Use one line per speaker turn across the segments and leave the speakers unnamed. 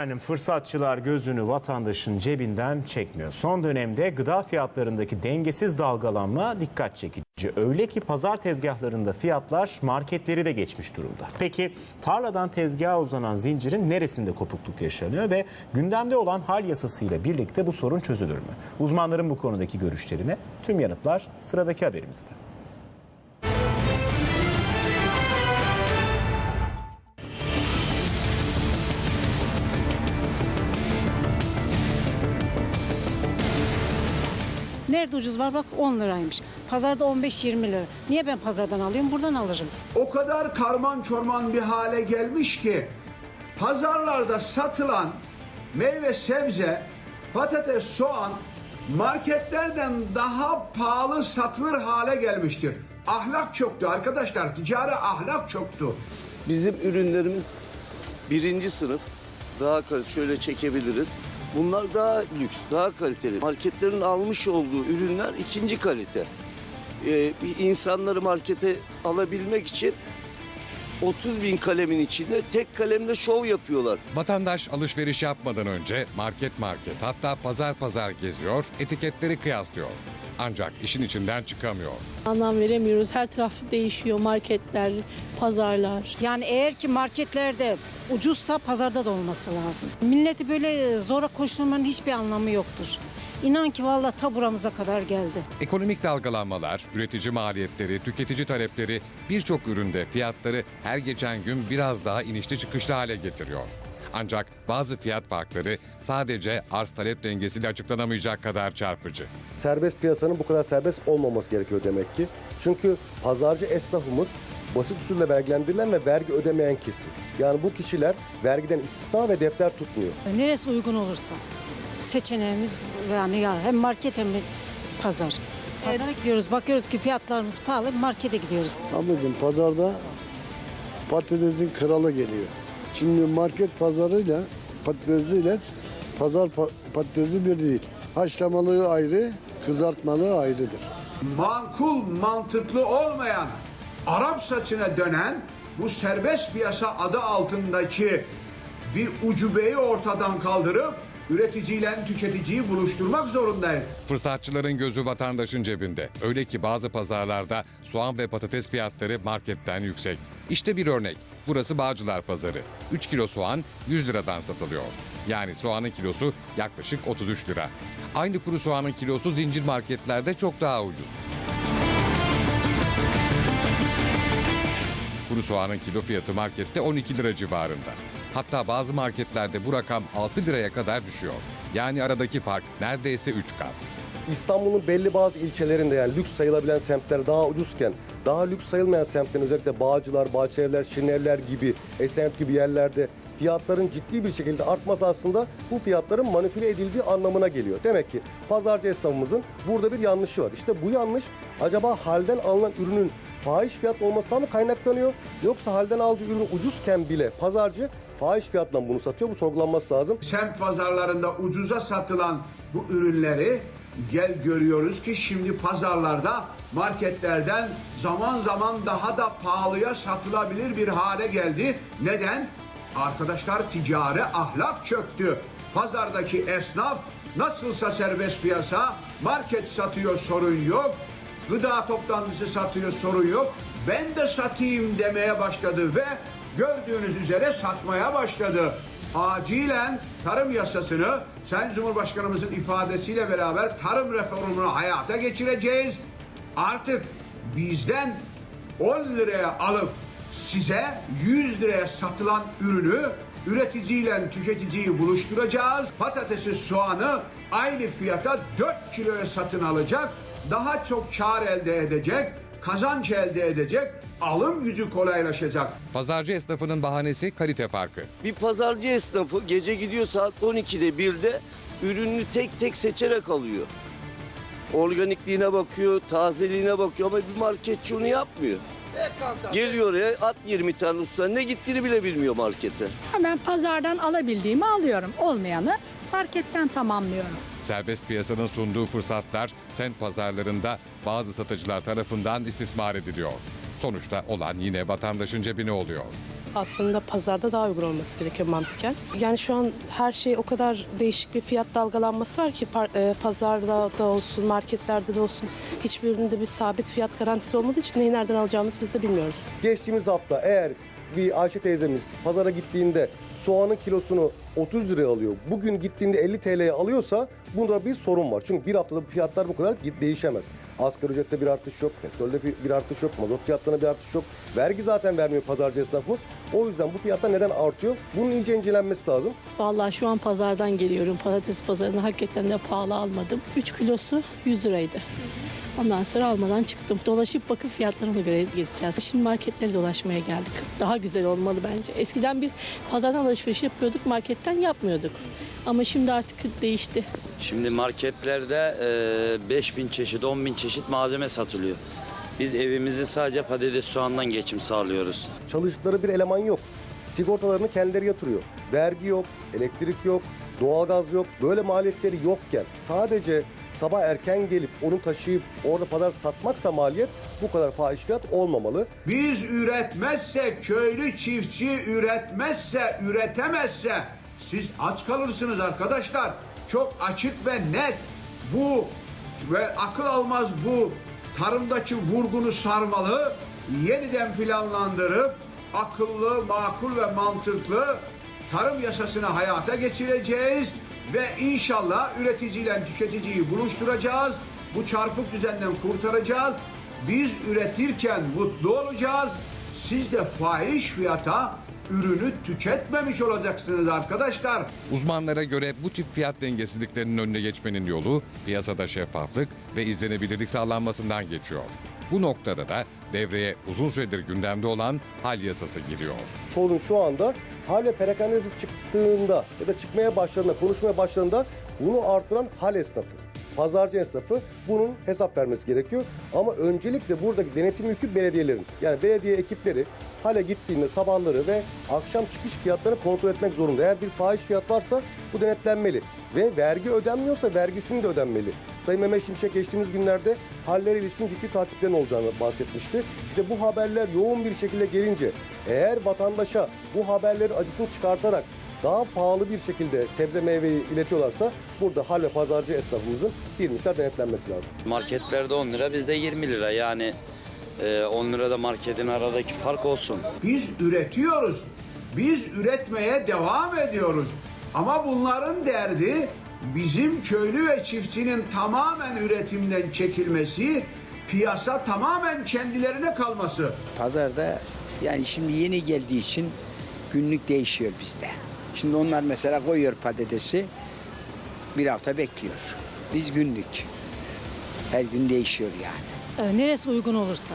Efendim fırsatçılar gözünü vatandaşın cebinden çekmiyor. Son dönemde gıda fiyatlarındaki dengesiz dalgalanma dikkat çekici. Öyle ki pazar tezgahlarında fiyatlar marketleri de geçmiş durumda. Peki tarladan tezgaha uzanan zincirin neresinde kopukluk yaşanıyor ve gündemde olan hal yasasıyla birlikte bu sorun çözülür mü? Uzmanların bu konudaki görüşlerine tüm yanıtlar sıradaki haberimizde.
Nerede ucuz var bak 10 liraymış. Pazarda 15-20 lira. Niye ben pazardan alıyorum? Buradan alırım.
o kadar karman çorman bir hale gelmiş ki pazarlarda satılan meyve sebze, patates, soğan marketlerden daha pahalı satılır hale gelmiştir. Ahlak çöktü arkadaşlar. Ticari ahlak çöktü.
Bizim ürünlerimiz birinci sınıf. Daha. Şöyle çekebiliriz. Bunlar daha lüks, daha kaliteli. Marketlerin almış olduğu ürünler ikinci kalite. Ee, insanları markete alabilmek için 30 bin kalemin içinde tek kalemle şov yapıyorlar.
Vatandaş alışveriş yapmadan önce market market hatta pazar pazar geziyor, etiketleri kıyaslıyor. Ancak işin içinden çıkamıyor.
Anlam veremiyoruz. Her taraf değişiyor. Marketler, pazarlar.
Yani eğer ki marketlerde ucuzsa pazarda da olması lazım. Milleti böyle zora koşturmanın hiçbir anlamı yoktur. İnan ki vallahi ta buramıza kadar geldi.
Ekonomik dalgalanmalar, üretici maliyetleri, tüketici talepleri birçok üründe fiyatları her geçen gün biraz daha inişli çıkışlı hale getiriyor. Ancak bazı fiyat farkları sadece arz talep dengesiyle açıklanamayacak kadar çarpıcı.
serbest piyasanın bu kadar serbest olmaması gerekiyor demek ki. Çünkü pazarcı esnafımız basit usulle vergilendirilen ve vergi ödemeyen kesim. Yani bu kişiler vergiden istisna ve defter tutmuyor.
Neresi uygun olursa seçeneğimiz yani ya hem market hem de pazar. Pazara gidiyoruz bakıyoruz ki fiyatlarımız pahalı markete gidiyoruz.
Ablacığım pazarda patatesin kralı geliyor. Şimdi market pazarıyla patatesiyle pazar pa- patatesi bir değil. Haşlamalığı ayrı, kızartmalığı ayrıdır.
Makul, mantıklı olmayan Arap saçına dönen bu serbest piyasa adı altındaki bir ucubeyi ortadan kaldırıp üreticiyle tüketiciyi buluşturmak zorundayız.
Fırsatçıların gözü vatandaşın cebinde. Öyle ki bazı pazarlarda soğan ve patates fiyatları marketten yüksek. İşte bir örnek. Burası Bağcılar Pazarı. 3 kilo soğan 100 liradan satılıyor. Yani soğanın kilosu yaklaşık 33 lira. Aynı kuru soğanın kilosu zincir marketlerde çok daha ucuz. Kuru soğanın kilo fiyatı markette 12 lira civarında. Hatta bazı marketlerde bu rakam 6 liraya kadar düşüyor. Yani aradaki fark neredeyse 3 kat.
İstanbul'un belli bazı ilçelerinde yani lüks sayılabilen semtler daha ucuzken daha lüks sayılmayan semtlerin özellikle Bağcılar, Bahçelievler, Şirinevler gibi Esenyurt gibi yerlerde fiyatların ciddi bir şekilde artması aslında bu fiyatların manipüle edildiği anlamına geliyor. Demek ki pazarcı esnafımızın burada bir yanlışı var. İşte bu yanlış acaba halden alınan ürünün fahiş fiyat olmasından mı kaynaklanıyor? Yoksa halden aldığı ürün ucuzken bile pazarcı fahiş fiyatla bunu satıyor. Bu sorgulanması lazım.
Semt pazarlarında ucuza satılan bu ürünleri gel görüyoruz ki şimdi pazarlarda marketlerden zaman zaman daha da pahalıya satılabilir bir hale geldi. Neden? Arkadaşlar ticari ahlak çöktü. Pazardaki esnaf nasılsa serbest piyasa market satıyor sorun yok. Gıda toplantısı satıyor sorun yok. Ben de satayım demeye başladı ve gördüğünüz üzere satmaya başladı. Acilen tarım yasasını Sayın Cumhurbaşkanımızın ifadesiyle beraber tarım reformunu hayata geçireceğiz. Artık bizden 10 liraya alıp size 100 liraya satılan ürünü üreticiyle tüketiciyi buluşturacağız. Patatesi, soğanı aynı fiyata 4 kiloya satın alacak. Daha çok kar elde edecek, kazanç elde edecek, alım gücü kolaylaşacak.
Pazarcı esnafının bahanesi kalite farkı.
Bir pazarcı esnafı gece gidiyor saat 12'de 1'de ürününü tek tek seçerek alıyor. Organikliğine bakıyor, tazeliğine bakıyor ama bir marketçi onu yapmıyor. Geliyor oraya at 20 tane usta ne gittiğini bile bilmiyor markete.
Hemen pazardan alabildiğimi alıyorum. Olmayanı marketten tamamlıyorum.
Serbest piyasanın sunduğu fırsatlar sent pazarlarında bazı satıcılar tarafından istismar ediliyor. Sonuçta olan yine vatandaşın cebine oluyor.
Aslında pazarda daha uygun olması gerekiyor mantıken. Yani şu an her şey o kadar değişik bir fiyat dalgalanması var ki e, pazarda da olsun, marketlerde de olsun hiçbirinde bir sabit fiyat garantisi olmadığı için neyi nereden alacağımızı biz de bilmiyoruz.
Geçtiğimiz hafta eğer bir Ayşe teyzemiz pazara gittiğinde soğanın kilosunu 30 liraya alıyor. Bugün gittiğinde 50 TL'ye alıyorsa bunda bir sorun var. Çünkü bir haftada fiyatlar bu kadar değişemez. Asgari ücrette bir artış yok, petrolde bir- artış yok, mazot fiyatlarına bir artış yok. Vergi zaten vermiyor pazarcı esnafımız. O yüzden bu fiyatlar neden artıyor? Bunun iyice incelenmesi lazım.
Vallahi şu an pazardan geliyorum. Patates pazarını hakikaten de pahalı almadım. 3 kilosu 100 liraydı. Ondan sonra almadan çıktım. Dolaşıp bakıp fiyatlarına göre gezeceğiz. Şimdi marketleri dolaşmaya geldik. Daha güzel olmalı bence. Eskiden biz pazardan alışveriş yapıyorduk, marketten yapmıyorduk. Ama şimdi artık değişti.
Şimdi marketlerde e, 5000 çeşit, 10 bin çeşit malzeme satılıyor. Biz evimizi sadece patates soğandan geçim sağlıyoruz.
Çalıştıkları bir eleman yok. Sigortalarını kendileri yatırıyor. Vergi yok, elektrik yok, doğalgaz yok. Böyle maliyetleri yokken sadece sabah erken gelip onu taşıyıp orada pazar satmaksa maliyet bu kadar fahiş fiyat olmamalı.
Biz üretmezsek, köylü çiftçi üretmezse, üretemezse siz aç kalırsınız arkadaşlar. Çok açık ve net. Bu ve akıl almaz bu tarımdaki vurgunu sarmalı, yeniden planlandırıp akıllı, makul ve mantıklı tarım yasasını hayata geçireceğiz ve inşallah üreticiyle tüketiciyi buluşturacağız. Bu çarpık düzenden kurtaracağız. Biz üretirken mutlu olacağız. Siz de fahiş fiyata ürünü tüketmemiş olacaksınız arkadaşlar.
Uzmanlara göre bu tip fiyat dengesizliklerinin önüne geçmenin yolu piyasada şeffaflık ve izlenebilirlik sağlanmasından geçiyor. Bu noktada da devreye uzun süredir gündemde olan hal yasası giriyor.
Sorun şu anda hal ve perakendesi çıktığında ya da çıkmaya başladığında, konuşmaya başladığında bunu artıran hal esnafı. Pazarcı esnafı bunun hesap vermesi gerekiyor. Ama öncelikle buradaki denetim yükü belediyelerin. Yani belediye ekipleri hale gittiğinde sabahları ve akşam çıkış fiyatlarını kontrol etmek zorunda. Eğer bir fahiş fiyat varsa bu denetlenmeli. Ve vergi ödenmiyorsa vergisini de ödenmeli. Sayın Mehmet Şimşek geçtiğimiz günlerde hallere ilişkin ciddi takiplerin olacağını bahsetmişti. İşte bu haberler yoğun bir şekilde gelince eğer vatandaşa bu haberleri acısını çıkartarak daha pahalı bir şekilde sebze meyveyi iletiyorlarsa burada hal ve pazarcı esnafımızın bir miktar denetlenmesi lazım.
Marketlerde 10 lira, bizde 20 lira. Yani e, 10 lirada marketin aradaki fark olsun.
Biz üretiyoruz. Biz üretmeye devam ediyoruz. Ama bunların derdi bizim köylü ve çiftçinin tamamen üretimden çekilmesi, piyasa tamamen kendilerine kalması.
Pazarda yani şimdi yeni geldiği için günlük değişiyor bizde. Şimdi onlar mesela koyuyor patatesi bir hafta bekliyor. Biz günlük. Her gün değişiyor yani.
Ee, Neresi uygun olursa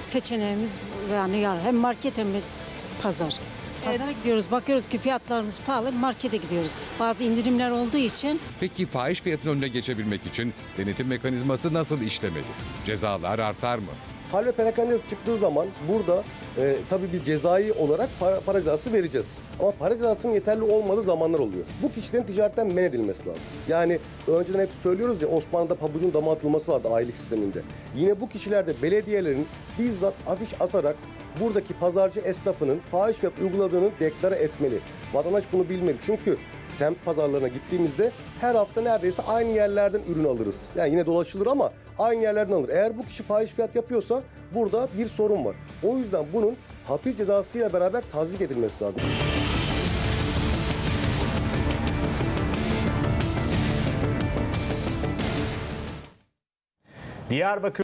seçeneğimiz yani ya hem market hem de pazar. Pazara gidiyoruz bakıyoruz ki fiyatlarımız pahalı markete gidiyoruz. Bazı indirimler olduğu için
Peki fahiş fiyatın önüne geçebilmek için denetim mekanizması nasıl işlemeli? Cezalar artar mı?
Hal ve perakendesi çıktığı zaman burada e, tabii bir cezai olarak para, para cezası vereceğiz. Ama para cezasının yeterli olmadığı zamanlar oluyor. Bu kişilerin ticaretten men edilmesi lazım. Yani önceden hep söylüyoruz ya Osmanlı'da pabucun dama atılması vardı aylık sisteminde. Yine bu kişilerde belediyelerin bizzat afiş asarak buradaki pazarcı esnafının fahiş fiyat uyguladığını deklare etmeli. Vatandaş bunu bilmeli. Çünkü semt pazarlarına gittiğimizde her hafta neredeyse aynı yerlerden ürün alırız. Yani yine dolaşılır ama aynı yerlerden alır. Eğer bu kişi fahiş fiyat yapıyorsa burada bir sorun var. O yüzden bunun hapis cezasıyla beraber tazik edilmesi lazım.
Diyarbakır